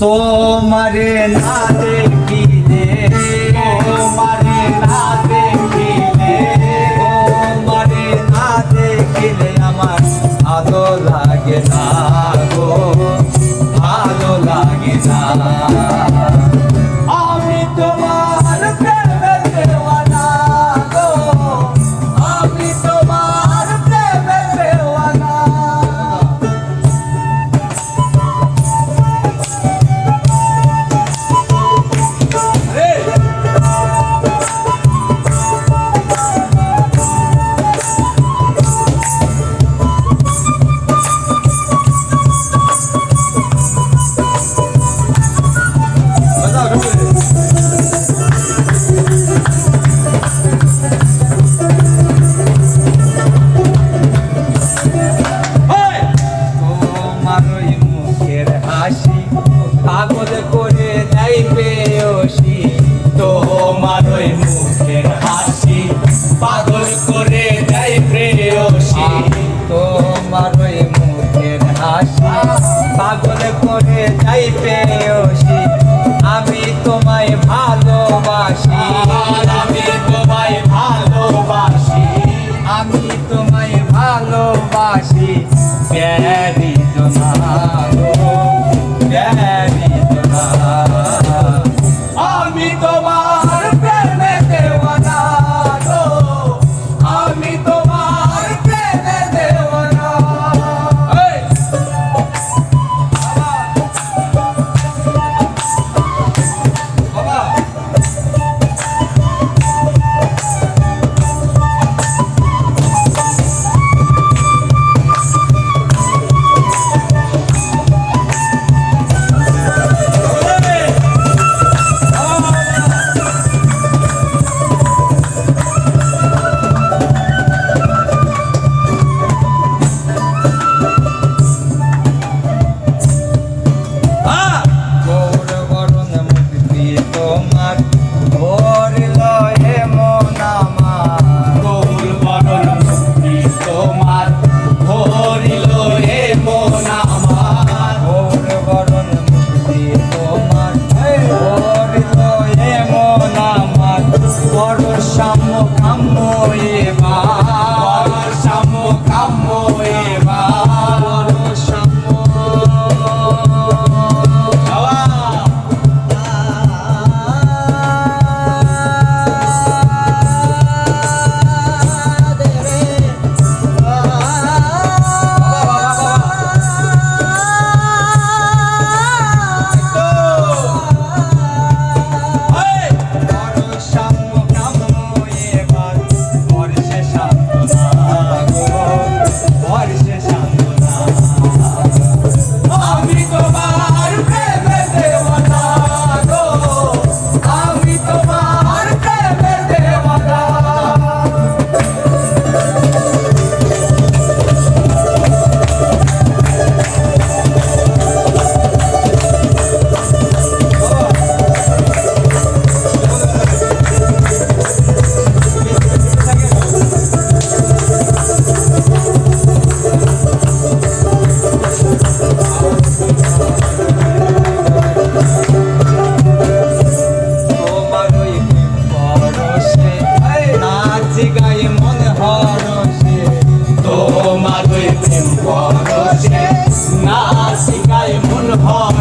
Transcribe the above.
তোমারে না দেখিলে তোমারে না দেখিলে তোমারে না দেখিলে আমার ভালো লাগে না। পেয়সী আমি তোমায় ভালোবাসি। আমি তোমায় ভালোবাসি। আমি তোমায় ভালোবাসি। পরশে না শিকায় মন হয়